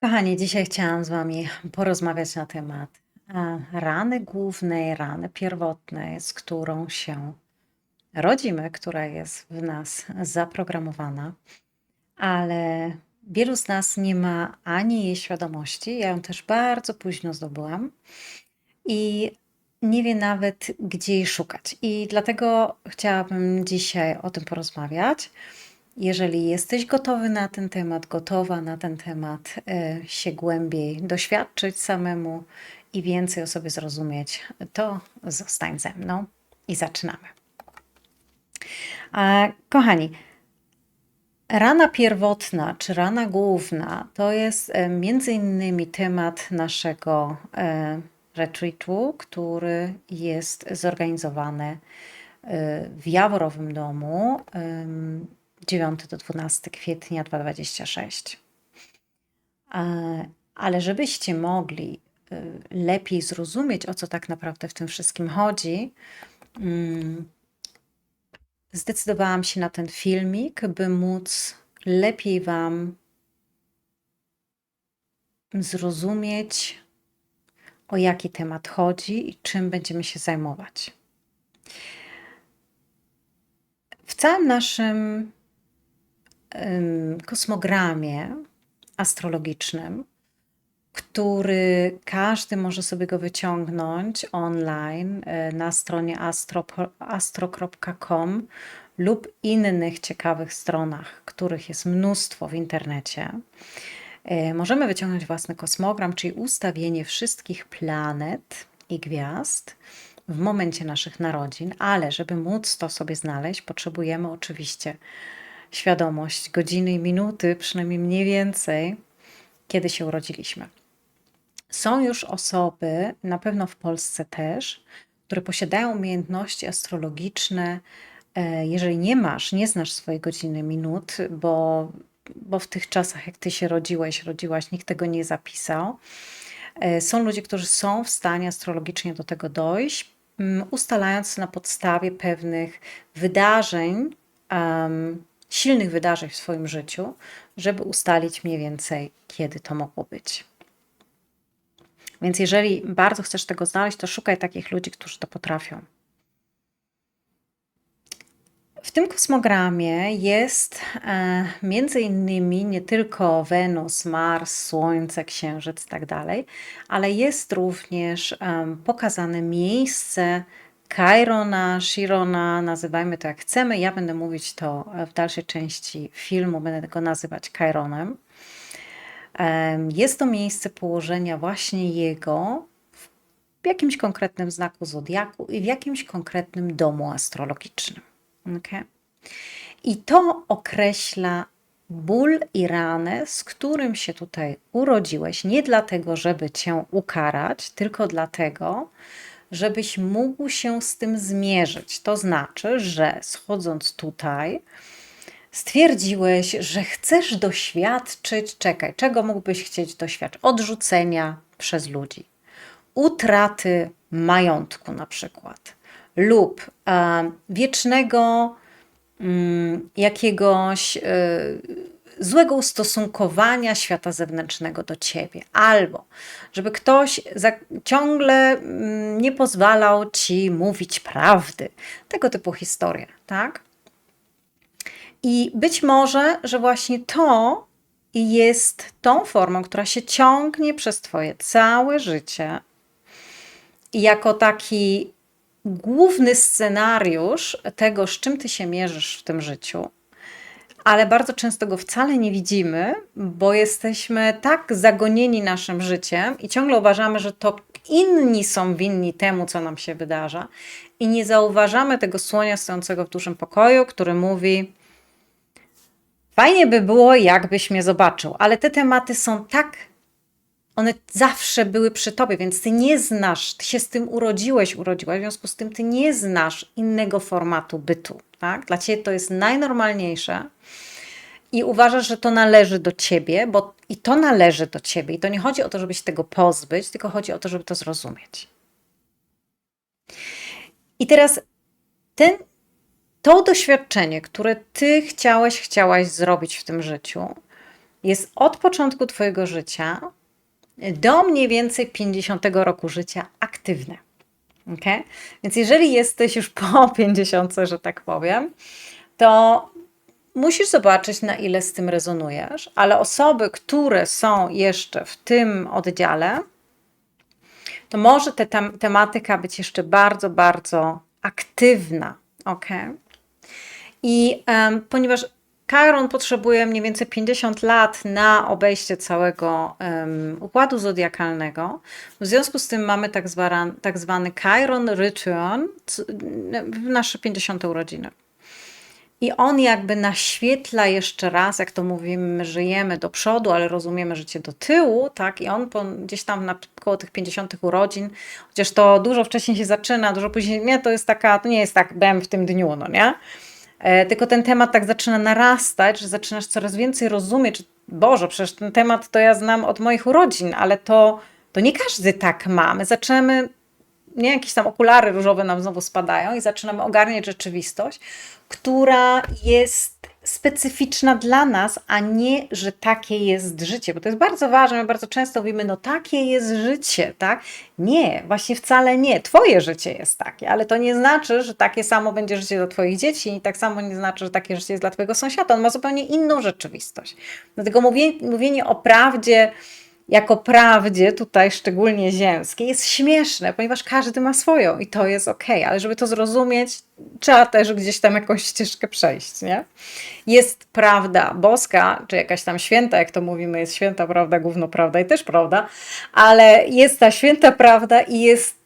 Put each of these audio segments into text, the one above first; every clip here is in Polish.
Kochani, dzisiaj chciałam z Wami porozmawiać na temat e, rany głównej, rany pierwotnej, z którą się rodzimy, która jest w nas zaprogramowana, ale wielu z nas nie ma ani jej świadomości. Ja ją też bardzo późno zdobyłam i nie wie nawet, gdzie jej szukać. I dlatego chciałabym dzisiaj o tym porozmawiać. Jeżeli jesteś gotowy na ten temat, gotowa na ten temat, e, się głębiej doświadczyć samemu i więcej o sobie zrozumieć, to zostań ze mną i zaczynamy. A, kochani, rana pierwotna czy rana główna to jest e, między innymi temat naszego e, retreatu, który jest zorganizowany w Jaworowym Domu 9 do 12 kwietnia 2026. Ale żebyście mogli y, lepiej zrozumieć, o co tak naprawdę w tym wszystkim chodzi, mm, zdecydowałam się na ten filmik, by móc lepiej Wam zrozumieć, o jaki temat chodzi i czym będziemy się zajmować. W całym naszym kosmogramie astrologicznym, który każdy może sobie go wyciągnąć online e, na stronie astro.com lub innych ciekawych stronach, których jest mnóstwo w internecie. E, możemy wyciągnąć własny kosmogram, czyli ustawienie wszystkich planet i gwiazd w momencie naszych narodzin, ale żeby móc to sobie znaleźć, potrzebujemy oczywiście świadomość godziny i minuty, przynajmniej mniej więcej, kiedy się urodziliśmy. Są już osoby, na pewno w Polsce też, które posiadają umiejętności astrologiczne. E, jeżeli nie masz, nie znasz swojej godziny, minut, bo, bo w tych czasach, jak ty się rodziłeś, rodziłaś, nikt tego nie zapisał. E, są ludzie, którzy są w stanie astrologicznie do tego dojść, ustalając na podstawie pewnych wydarzeń, silnych wydarzeń w swoim życiu, żeby ustalić mniej więcej, kiedy to mogło być. Więc jeżeli bardzo chcesz tego znaleźć, to szukaj takich ludzi, którzy to potrafią. W tym kosmogramie jest e, między innymi nie tylko Wenus, Mars, Słońce, Księżyc i tak dalej, ale jest również e, pokazane miejsce Kairona, Shirona, nazywajmy to jak chcemy. Ja będę mówić to w dalszej części filmu, będę go nazywać Kaironem. Jest to miejsce położenia właśnie jego w jakimś konkretnym znaku zodiaku i w jakimś konkretnym domu astrologicznym. Okay? I to określa ból i ranę, z którym się tutaj urodziłeś, nie dlatego, żeby cię ukarać, tylko dlatego, żebyś mógł się z tym zmierzyć. To znaczy, że schodząc tutaj, stwierdziłeś, że chcesz doświadczyć, czekaj, czego mógłbyś chcieć doświadczyć? Odrzucenia przez ludzi, utraty majątku na przykład, lub e, wiecznego mm, jakiegoś. E, złego ustosunkowania świata zewnętrznego do ciebie, albo żeby ktoś ciągle mm, nie pozwalał ci mówić prawdy. Tego typu historie, tak? I być może, że właśnie to jest tą formą, która się ciągnie przez Twoje całe życie i jako taki główny scenariusz tego, z czym Ty się mierzysz w tym życiu, ale bardzo często go wcale nie widzimy, bo jesteśmy tak zagonieni naszym życiem i ciągle uważamy, że to inni są winni temu, co nam się wydarza, i nie zauważamy tego słonia stojącego w dużym pokoju, który mówi: Fajnie by było, jakbyś mnie zobaczył, ale te tematy są tak one zawsze były przy tobie, więc ty nie znasz, ty się z tym urodziłeś, urodziłaś, w związku z tym ty nie znasz innego formatu bytu. Tak? Dla ciebie to jest najnormalniejsze i uważasz, że to należy do ciebie, bo i to należy do ciebie. I to nie chodzi o to, żeby się tego pozbyć, tylko chodzi o to, żeby to zrozumieć. I teraz ten, to doświadczenie, które ty chciałeś, chciałaś zrobić w tym życiu, jest od początku Twojego życia do mniej więcej 50 roku życia aktywne. Okay? Więc jeżeli jesteś już po 50, że tak powiem, to musisz zobaczyć, na ile z tym rezonujesz, ale osoby, które są jeszcze w tym oddziale, to może ta tem tematyka być jeszcze bardzo, bardzo aktywna. Ok? I um, ponieważ Chiron potrzebuje mniej więcej 50 lat na obejście całego um, układu zodiakalnego. W związku z tym mamy tak, zwany, tak zwany Chiron Return w nasze 50 urodziny. I on jakby naświetla jeszcze raz, jak to mówimy, my żyjemy do przodu, ale rozumiemy życie do tyłu, tak? I on po, gdzieś tam na koło tych 50 urodzin, chociaż to dużo wcześniej się zaczyna, dużo później, nie, to jest taka, to nie jest tak, byłem w tym dniu, no nie? E, tylko ten temat tak zaczyna narastać, że zaczynasz coraz więcej rozumieć, Boże, przecież ten temat to ja znam od moich urodzin, ale to, to nie każdy tak ma. My zaczynamy nie jakieś tam okulary różowe nam znowu spadają i zaczynamy ogarniać rzeczywistość, która jest specyficzna dla nas, a nie, że takie jest życie, bo to jest bardzo ważne, my bardzo często mówimy, no takie jest życie, tak? Nie, właśnie wcale nie. Twoje życie jest takie, ale to nie znaczy, że takie samo będzie życie dla Twoich dzieci i tak samo nie znaczy, że takie życie jest dla Twojego sąsiada. On ma zupełnie inną rzeczywistość. Dlatego mówienie, mówienie o prawdzie, jako prawdzie, tutaj szczególnie ziemskiej, jest śmieszne, ponieważ każdy ma swoją i to jest ok, ale żeby to zrozumieć, trzeba też gdzieś tam jakąś ścieżkę przejść, nie? Jest prawda boska, czy jakaś tam święta, jak to mówimy, jest święta prawda, gówno prawda i też prawda, ale jest ta święta prawda i jest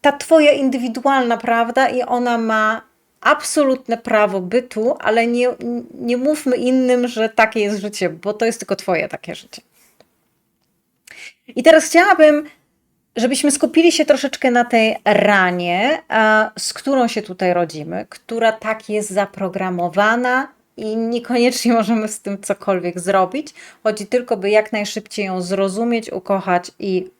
ta twoja indywidualna prawda i ona ma absolutne prawo bytu, ale nie, nie mówmy innym, że takie jest życie, bo to jest tylko twoje takie życie. I teraz chciałabym, żebyśmy skupili się troszeczkę na tej ranie, z którą się tutaj rodzimy, która tak jest zaprogramowana i niekoniecznie możemy z tym cokolwiek zrobić. Chodzi tylko, by jak najszybciej ją zrozumieć, ukochać i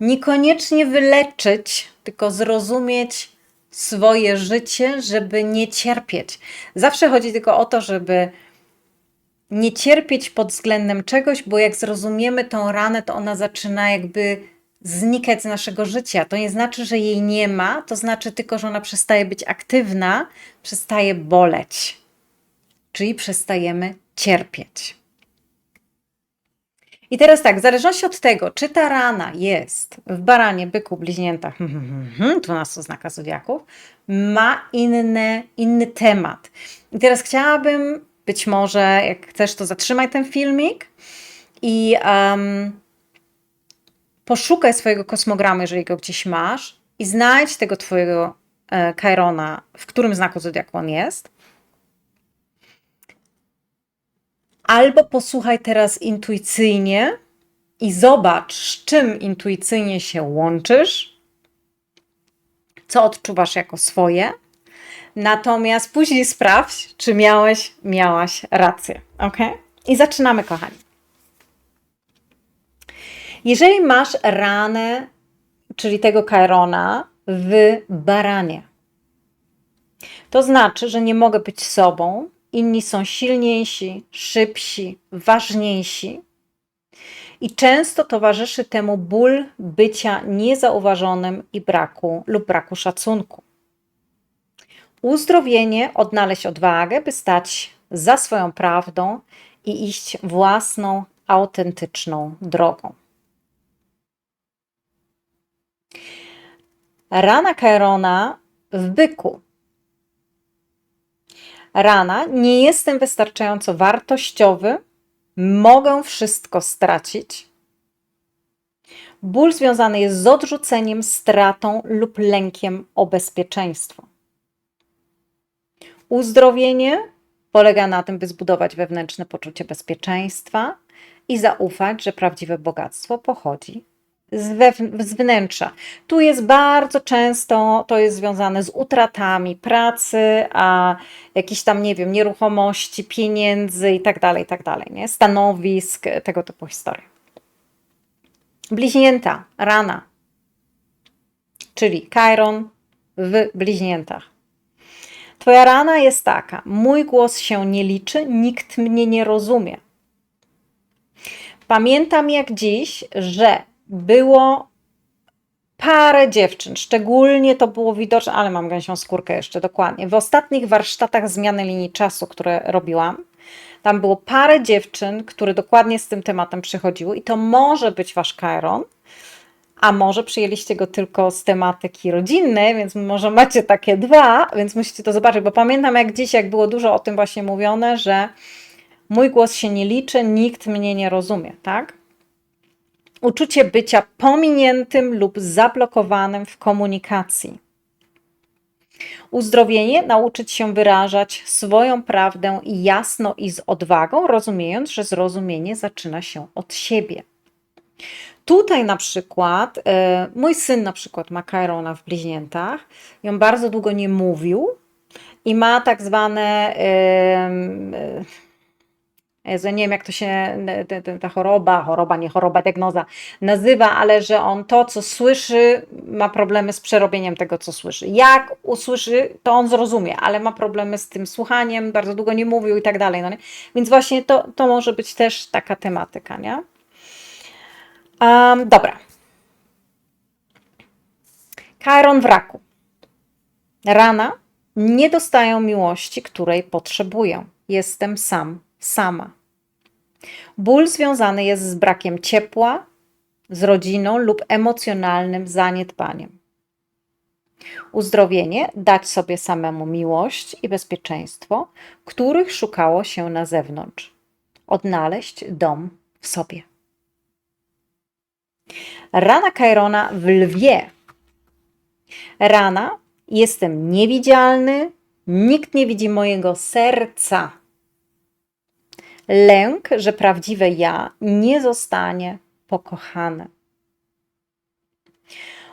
niekoniecznie wyleczyć, tylko zrozumieć swoje życie, żeby nie cierpieć. Zawsze chodzi tylko o to, żeby nie cierpieć pod względem czegoś, bo jak zrozumiemy tą ranę, to ona zaczyna jakby znikać z naszego życia. To nie znaczy, że jej nie ma, to znaczy tylko, że ona przestaje być aktywna, przestaje boleć, czyli przestajemy cierpieć. I teraz tak, w zależności od tego, czy ta rana jest w baranie, byku, bliźniętach, 12 znaka zodiaków, ma inny, inny temat. I teraz chciałabym być może, jak chcesz, to zatrzymaj ten filmik i um, poszukaj swojego kosmogramu, jeżeli go gdzieś masz, i znajdź tego twojego e, Kairona, w którym znaku zodiaku on jest. Albo posłuchaj teraz intuicyjnie i zobacz, z czym intuicyjnie się łączysz, co odczuwasz jako swoje Natomiast później sprawdź, czy miałeś, miałaś rację. Ok? I zaczynamy, kochani. Jeżeli masz ranę, czyli tego Kairona w baranie, to znaczy, że nie mogę być sobą, inni są silniejsi, szybsi, ważniejsi. I często towarzyszy temu ból bycia niezauważonym i braku lub braku szacunku uzdrowienie, odnaleźć odwagę, by stać za swoją prawdą i iść własną, autentyczną drogą. Rana Kairona w byku. Rana, nie jestem wystarczająco wartościowy, mogę wszystko stracić. Ból związany jest z odrzuceniem, stratą lub lękiem o bezpieczeństwo. Uzdrowienie polega na tym, by zbudować wewnętrzne poczucie bezpieczeństwa i zaufać, że prawdziwe bogactwo pochodzi z, z wnętrza. Tu jest bardzo często, to jest związane z utratami pracy, a jakichś tam, nie wiem, nieruchomości, pieniędzy i tak dalej, tak dalej, nie? Stanowisk, tego typu historie. Bliźnięta, rana, czyli Chiron w bliźniętach. Twoja rana jest taka: mój głos się nie liczy, nikt mnie nie rozumie. Pamiętam jak dziś, że było parę dziewczyn, szczególnie to było widoczne, ale mam gęsią skórkę jeszcze dokładnie. W ostatnich warsztatach zmiany linii czasu, które robiłam, tam było parę dziewczyn, które dokładnie z tym tematem przychodziły i to może być wasz Chiron, a może przyjęliście go tylko z tematyki rodzinnej, więc może macie takie dwa, więc musicie to zobaczyć, bo pamiętam jak dziś, jak było dużo o tym właśnie mówione, że mój głos się nie liczy, nikt mnie nie rozumie, tak? Uczucie bycia pominiętym lub zablokowanym w komunikacji. Uzdrowienie nauczyć się wyrażać swoją prawdę jasno i z odwagą, rozumiejąc, że zrozumienie zaczyna się od siebie. Tutaj na przykład, e, mój syn na przykład ma Kairona w bliźniętach i on bardzo długo nie mówił i ma tak zwane, e, Jezu, nie wiem jak to się, ta choroba, choroba, nie choroba, diagnoza nazywa, ale że on to, co słyszy, ma problemy z przerobieniem tego, co słyszy. Jak usłyszy, to on zrozumie, ale ma problemy z tym słuchaniem, bardzo długo nie mówił i tak dalej. No nie? Więc właśnie to, to może być też taka tematyka, nie? Um, dobra. Chiron w raku. Rana. Nie dostają miłości, której potrzebuję. Jestem sam, sama. Ból związany jest z brakiem ciepła, z rodziną lub emocjonalnym zaniedbaniem. Uzdrowienie dać sobie samemu miłość i bezpieczeństwo, których szukało się na zewnątrz. Odnaleźć dom w sobie. Rana Kairona w lwie. Rana, jestem niewidzialny, nikt nie widzi mojego serca. Lęk, że prawdziwe ja nie zostanie pokochane.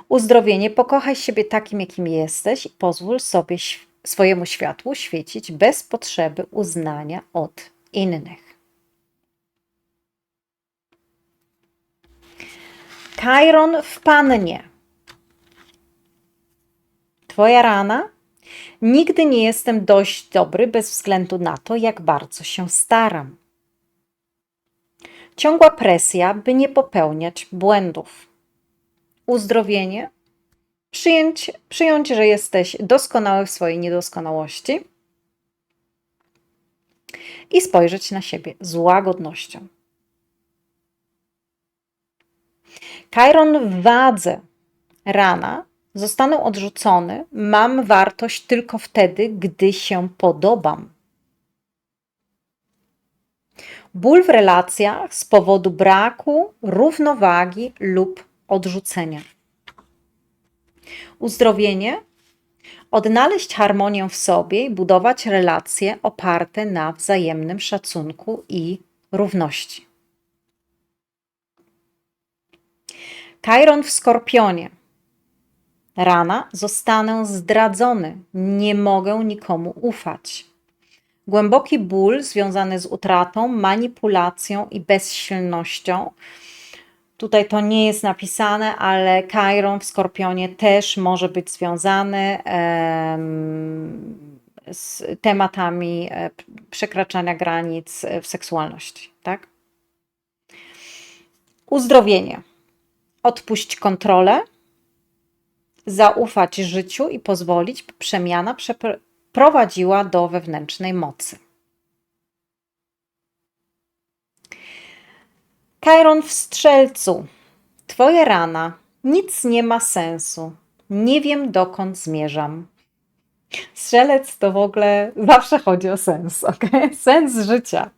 Uzdrowienie, pokochaj siebie takim, jakim jesteś i pozwól sobie swojemu światłu świecić bez potrzeby uznania od innych. Chiron w pannie. Twoja rana? Nigdy nie jestem dość dobry bez względu na to, jak bardzo się staram. Ciągła presja, by nie popełniać błędów. Uzdrowienie? Przyjąć, przyjąć, że jesteś doskonały w swojej niedoskonałości i spojrzeć na siebie z łagodnością. Chiron w wadze rana zostanę odrzucony, mam wartość tylko wtedy, gdy się podobam. Ból w relacjach z powodu braku równowagi lub odrzucenia. Uzdrowienie odnaleźć harmonię w sobie i budować relacje oparte na wzajemnym szacunku i równości. Chiron w skorpionie. Rana, zostanę zdradzony, nie mogę nikomu ufać. Głęboki ból związany z utratą, manipulacją i bezsilnością. Tutaj to nie jest napisane, ale Chiron w skorpionie też może być związany z tematami e, przekraczania granic w seksualności. Tak? Uzdrowienie odpuść kontrolę, zaufać życiu i pozwolić, by przemiana prowadziła do wewnętrznej mocy. Kairon w strzelcu. Twoje rana. Nic nie ma sensu. Nie wiem, dokąd zmierzam. Strzelec to w ogóle zawsze chodzi o sens, ok? Sens życia.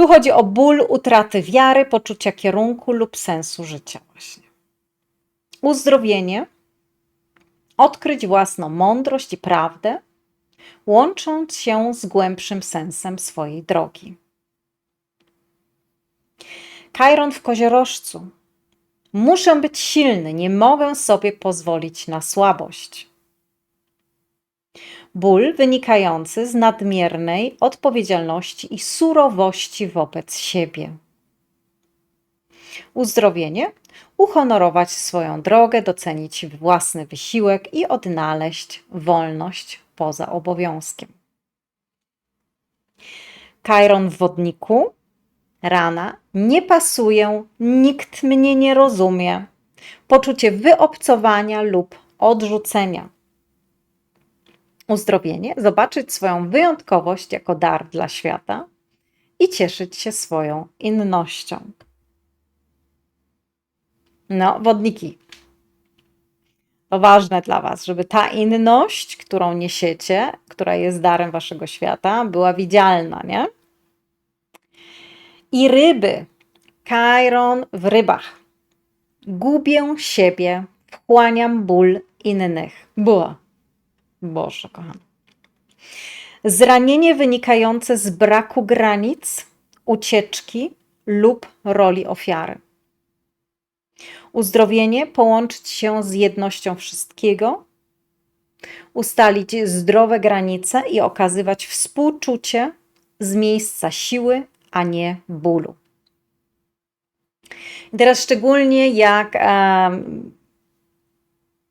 Tu chodzi o ból utraty wiary, poczucia kierunku lub sensu życia, właśnie. Uzdrowienie, odkryć własną mądrość i prawdę, łącząc się z głębszym sensem swojej drogi. Kajron w koziorożcu. Muszę być silny, nie mogę sobie pozwolić na słabość ból wynikający z nadmiernej odpowiedzialności i surowości wobec siebie. Uzdrowienie uhonorować swoją drogę, docenić własny wysiłek i odnaleźć wolność poza obowiązkiem. Kairon w wodniku rana, nie pasuję, nikt mnie nie rozumie, poczucie wyobcowania lub odrzucenia. Uzdrowienie, zobaczyć swoją wyjątkowość jako dar dla świata i cieszyć się swoją innością. No, wodniki. To ważne dla Was, żeby ta inność, którą niesiecie, która jest darem Waszego świata, była widzialna, nie? I ryby. Kairon w rybach. Gubię siebie, wchłaniam ból innych. Była. Boże, kochana. Zranienie wynikające z braku granic, ucieczki lub roli ofiary. Uzdrowienie połączyć się z jednością wszystkiego, ustalić zdrowe granice i okazywać współczucie z miejsca siły, a nie bólu. I teraz szczególnie jak um,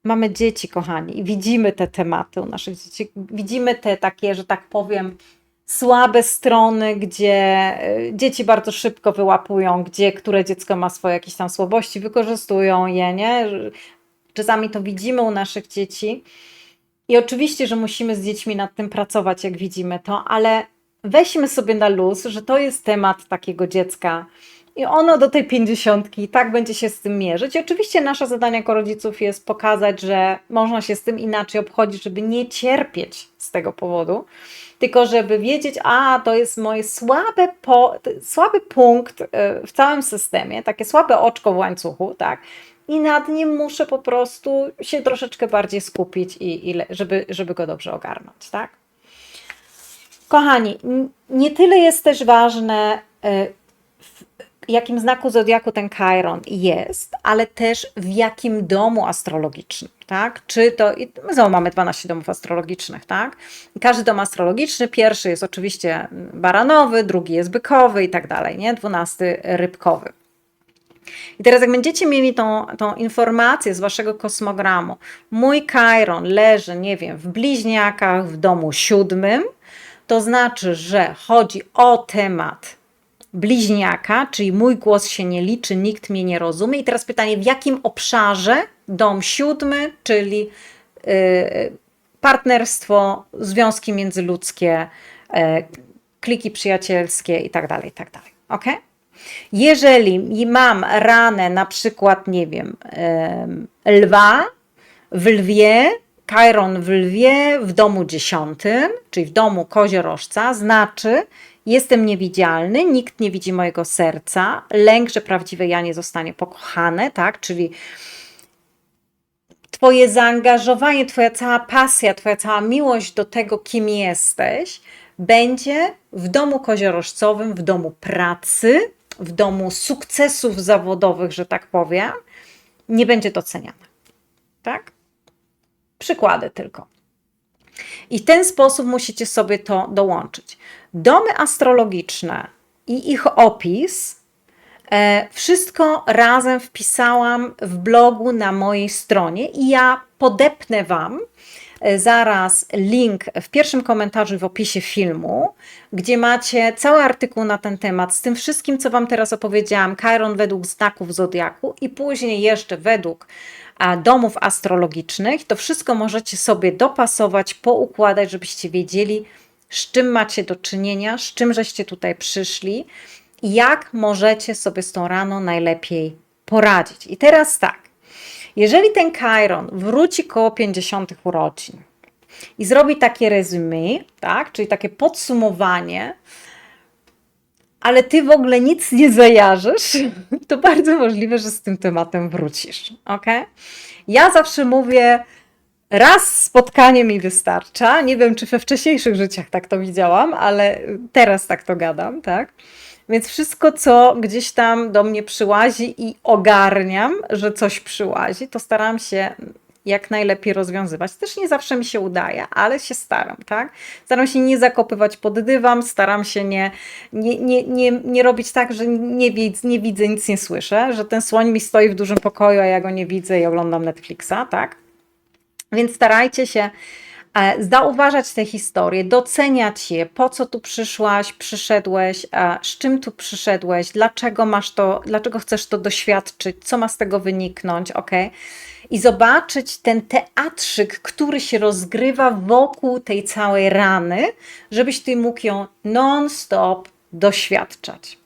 mamy dzieci, kochani, i widzimy te tematy u naszych dzieci, widzimy te takie, że tak powiem, słabe strony, gdzie y, dzieci bardzo szybko wyłapują, gdzie które dziecko ma swoje jakieś tam słabości, wykorzystują je, nie? Czasami to widzimy u naszych dzieci. I oczywiście, że musimy z dziećmi nad tym pracować, jak widzimy to, ale weźmy sobie na luz, że to jest temat takiego dziecka. I ono do tej pięćdziesiątki tak będzie się z tym mierzyć. Oczywiście nasze zadanie jako rodziców jest pokazać, że można się z tym inaczej obchodzić, żeby nie cierpieć z tego powodu, tylko żeby wiedzieć, a to jest moje słabe po, słaby punkt y, w całym systemie, takie słabe oczko w łańcuchu, tak? I nad nim muszę po prostu się troszeczkę bardziej skupić, i, i żeby, żeby go dobrze ogarnąć, tak? Kochani, nie tyle jest też ważne, y, jakim znaku zodiaku ten Chiron jest, ale też w jakim domu astrologicznym, tak? Czy to, my znowu mamy 12 domów astrologicznych, tak? I każdy dom astrologiczny, pierwszy jest oczywiście baranowy, drugi jest bykowy i tak dalej, nie? Dwunasty rybkowy. I teraz, jak będziecie mieli tą, tą informację z waszego kosmogramu, mój Chiron leży, nie wiem, w bliźniakach w domu siódmym, to znaczy, że chodzi o temat bliźniaka, czyli mój głos się nie liczy, nikt mnie nie rozumie. I teraz pytanie, w jakim obszarze dom siódmy, czyli yy, partnerstwo, związki międzyludzkie, yy, kliki przyjacielskie i tak dalej, i tak dalej. Ok? Jeżeli mam ranę, na przykład, nie wiem, yy, lwa w lwie, Chiron w lwie w domu dziesiątym, czyli w domu koziorożca, znaczy jestem niewidzialny, nikt nie widzi mojego serca, lęk, że prawdziwe ja nie zostanie pokochane, tak, czyli Twoje zaangażowanie, Twoja cała pasja, Twoja cała miłość do tego, kim jesteś, będzie w domu koziorożcowym, w domu pracy, w domu sukcesów zawodowych, że tak powiem, nie będzie doceniana. Tak? Przykłady tylko. I w ten sposób musicie sobie to dołączyć. Domy astrologiczne i ich opis e, wszystko razem wpisałam w blogu na mojej stronie i ja podepnę Wam e, zaraz link w pierwszym komentarzu w opisie filmu, gdzie macie cały artykuł na ten temat z tym wszystkim, co Wam teraz opowiedziałam, Chiron według znaków zodiaku i później jeszcze według domów astrologicznych. To wszystko możecie sobie dopasować, poukładać, żebyście wiedzieli, z czym macie do czynienia, z czym żeście tutaj przyszli jak możecie sobie z tą raną najlepiej poradzić. I teraz tak, jeżeli ten Chiron wróci koło 50 urodzin i zrobi takie resume, tak, czyli takie podsumowanie, ale ty w ogóle nic nie zajarzysz, to bardzo możliwe, że z tym tematem wrócisz. Ok? Ja zawsze mówię, raz spotkanie mi wystarcza. Nie wiem, czy we wcześniejszych życiach tak to widziałam, ale teraz tak to gadam, tak? Więc wszystko, co gdzieś tam do mnie przyłazi i ogarniam, że coś przyłazi, to staram się jak najlepiej rozwiązywać. Też nie zawsze mi się udaje, ale się staram, tak? Staram się nie zakopywać pod dywan, staram się nie, nie, nie, nie, nie robić tak, że nie, widz, nie widzę, nic nie słyszę, że ten słoń mi stoi w dużym pokoju, a ja go nie widzę i oglądam Netflixa, tak? Więc starajcie się e, zauważać te historie, doceniać je, po co tu przyszłaś, przyszedłeś, z czym tu przyszedłeś, dlaczego masz to, dlaczego chcesz to doświadczyć, co ma z tego wyniknąć, ok? I zobaczyć ten teatrzyk, który się rozgrywa wokół tej całej rany, żebyś ty mógł ją non-stop doświadczać.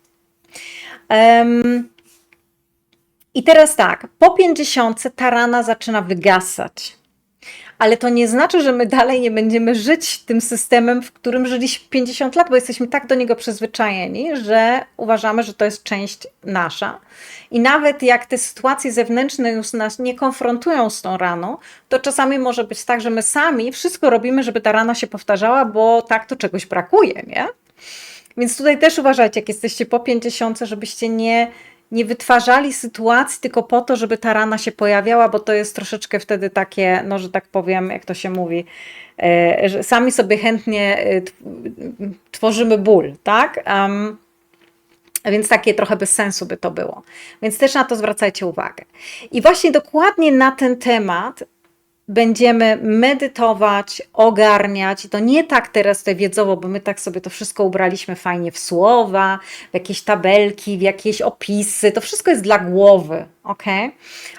Um, I teraz tak, po 50 ta rana zaczyna wygasać ale to nie znaczy, że my dalej nie będziemy żyć tym systemem, w którym żyliśmy 50 lat, bo jesteśmy tak do niego przyzwyczajeni, że uważamy, że to jest część nasza. I nawet jak te sytuacje zewnętrzne już nas nie konfrontują z tą raną, to czasami może być tak, że my sami wszystko robimy, żeby ta rana się powtarzała, bo tak to czegoś brakuje, nie? Więc tutaj też uważajcie, jak jesteście po 50, żebyście nie nie wytwarzali sytuacji tylko po to, żeby ta rana się pojawiała, bo to jest troszeczkę wtedy takie, no że tak powiem, jak to się mówi, e, że sami sobie chętnie e, tworzymy ból, tak? Um, więc takie trochę bez sensu by to było. Więc też na to zwracajcie uwagę. I właśnie dokładnie na ten temat będziemy medytować, ogarniać. I to nie tak teraz tutaj wiedzowo, bo my tak sobie to wszystko ubraliśmy fajnie w słowa, w jakieś tabelki, w jakieś opisy. To wszystko jest dla głowy, ok?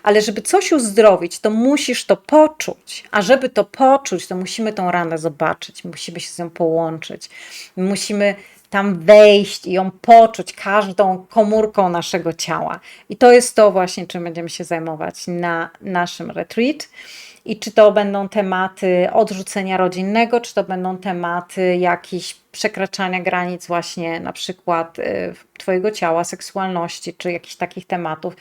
Ale żeby coś uzdrowić, to musisz to poczuć. A żeby to poczuć, to musimy tą ranę zobaczyć, musimy się z nią połączyć. Musimy tam wejść i ją poczuć każdą komórką naszego ciała. I to jest to właśnie, czym będziemy się zajmować na naszym retreat. I czy to będą tematy odrzucenia rodzinnego, czy to będą tematy jakichś przekraczania granic, właśnie na przykład y, Twojego ciała, seksualności, czy jakichś takich tematów.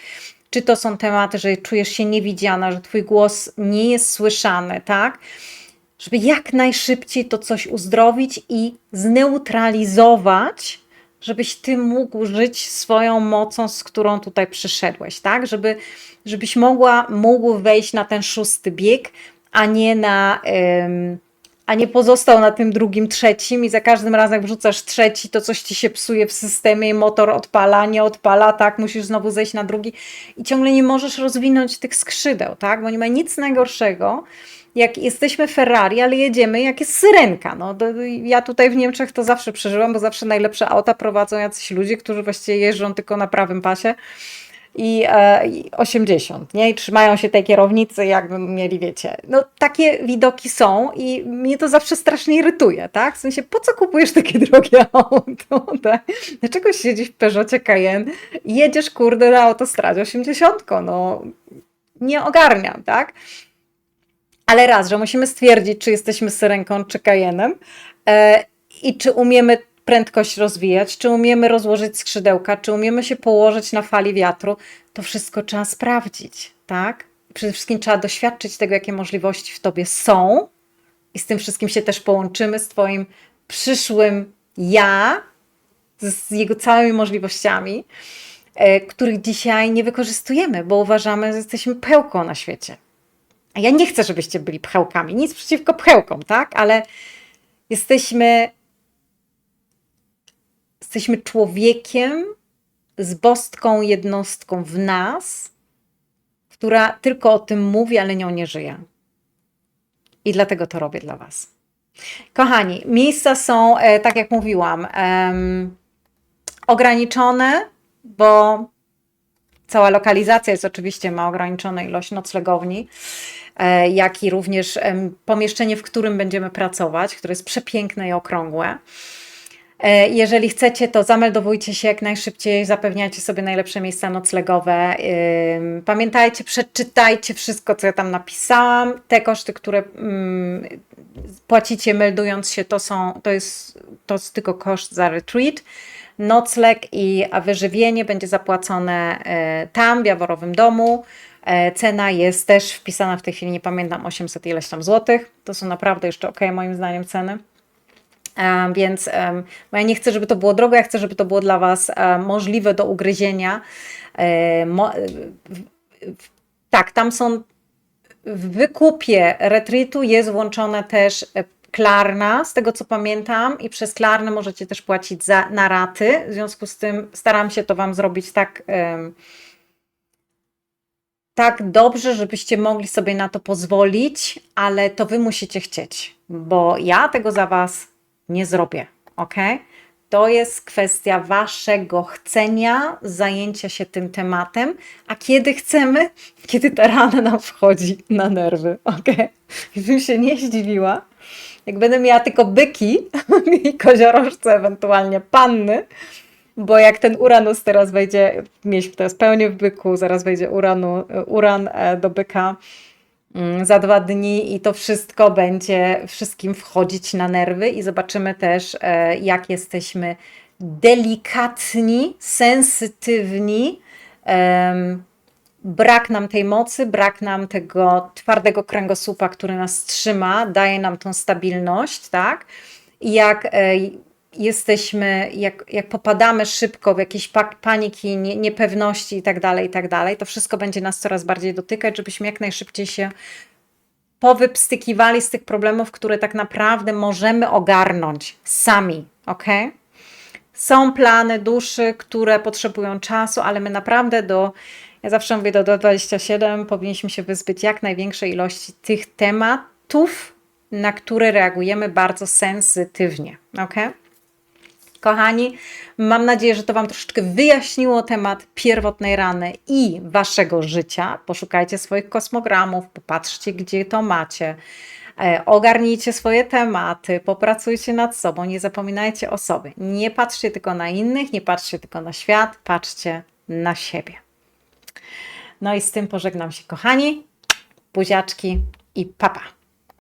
Czy to są tematy, że czujesz się niewidziana, że Twój głos nie jest słyszany, tak? Żeby jak najszybciej to coś uzdrowić i zneutralizować, żebyś ty mógł żyć swoją mocą, z którą tutaj przyszedłeś, tak? Żeby, żebyś mogła, mógł wejść na ten szósty bieg, a nie na. Ym, a nie pozostał na tym drugim, trzecim i za każdym razem jak wrzucasz trzeci, to coś ci się psuje w systemie motor odpala, nie odpala, tak, musisz znowu zejść na drugi i ciągle nie możesz rozwinąć tych skrzydeł, tak, bo nie ma nic najgorszego, jak jesteśmy Ferrari, ale jedziemy jak jest syrenka. No, ja tutaj w Niemczech to zawsze przeżyłam, bo zawsze najlepsze auta prowadzą jacyś ludzie, którzy właściwie jeżdżą tylko na prawym pasie i, e, i 80, nie? I trzymają się tej kierownicy, jakby mieli, wiecie. No takie widoki są i mnie to zawsze strasznie irytuje, tak? W sensie, po co kupujesz takie drogie auto, tak? Dlaczego siedzisz w Peugeotie Cayenne jedziesz, kurde, na autostradzie 80, no nie ogarniam, tak? Ale raz, że musimy stwierdzić, czy jesteśmy syrenką, czy kajenem e, i czy umiemy prędkość rozwijać, czy umiemy rozłożyć skrzydełka, czy umiemy się położyć na fali wiatru, to wszystko trzeba sprawdzić, tak? Przede wszystkim trzeba doświadczyć tego, jakie możliwości w tobie są i z tym wszystkim się też połączymy z twoim przyszłym ja, z jego całymi możliwościami, e, których dzisiaj nie wykorzystujemy, bo uważamy, że jesteśmy pełką na świecie. Ja nie chcę, żebyście byli pchełkami, nic przeciwko pchełkom, tak? Ale jesteśmy, jesteśmy człowiekiem z bostką jednostką w nas, która tylko o tym mówi, ale nią nie żyje. I dlatego to robię dla Was. Kochani, miejsca są, e, tak jak mówiłam, ograniczone, bo cała lokalizacja jest oczywiście, ma ograniczoną ilość noclegowni. E, jak i również pomieszczenie, w którym będziemy pracować, które jest przepiękne i okrągłe. E, jeżeli chcecie, to zameldowujcie się jak najszybciej, zapewniajcie sobie najlepsze miejsca noclegowe. Pamiętajcie, przeczytajcie wszystko, co ja tam napisałam. Te koszty, które mm, płacicie meldując się, to, są, to, jest, to jest tylko koszt za retreat. Nocleg i wyżywienie będzie zapłacone e, tam, w Jaworowym Domu. E, cena jest też wpisana w tej chwili, nie pamiętam, 800 ileś tam złotych. To są naprawdę jeszcze ok, moim zdaniem, ceny. E, więc ja nie chcę, żeby to było drogo, ja chcę, żeby to było dla Was e, możliwe do ugryzienia. Tak, tam są w wykupie retreatu jest włączone też Klarna, z tego co pamiętam, i przez Klarnę możecie też płacić za, na raty. W związku z tym staram się to Wam zrobić tak. Um, tak dobrze, żebyście mogli sobie na to pozwolić, ale to wy musicie chcieć, bo ja tego za was nie zrobię, ok? To jest kwestia waszego chcenia, zajęcia się tym tematem, a kiedy chcemy? Kiedy ta rana nam wchodzi na nerwy, ok? I bym się nie zdziwiła, jak będę miała tylko byki i koziorożce, ewentualnie panny, bo jak ten Uranus teraz wejdzie, mieliśmy teraz pełnię w byku, zaraz wejdzie uranu, Uran e, do byka mm, za dwa dni i to wszystko będzie wszystkim wchodzić na nerwy i zobaczymy też, e, jak jesteśmy delikatni, sensytywni. Brak nam tej mocy, brak nam tego twardego kręgosłupa, który nas trzyma, daje nam tą stabilność, tak? Jak e, jesteśmy, jak, jak popadamy szybko w jakieś pa- paniki, nie, niepewności i tak dalej, i tak to wszystko będzie nas coraz bardziej dotykać, żebyśmy jak najszybciej się powypstykiwali z tych problemów, które tak naprawdę możemy ogarnąć sami, ok? Są plany duszy, które potrzebują czasu, ale my naprawdę do, ja zawsze mówię, do, do 27 powinniśmy się wyzbyć jak największej ilości tych tematów, na które reagujemy bardzo sensytywnie, ok? Kochani, mam nadzieję, że to Wam troszeczkę wyjaśniło temat pierwotnej rany i Waszego życia. Poszukajcie swoich kosmogramów, popatrzcie, gdzie to macie. E, Ogarnijcie swoje tematy, popracujcie nad sobą, nie zapominajcie o sobie. Nie patrzcie tylko na innych, nie patrzcie tylko na świat, patrzcie na siebie. No i z tym pożegnam się, kochani. Buziaczki i papa.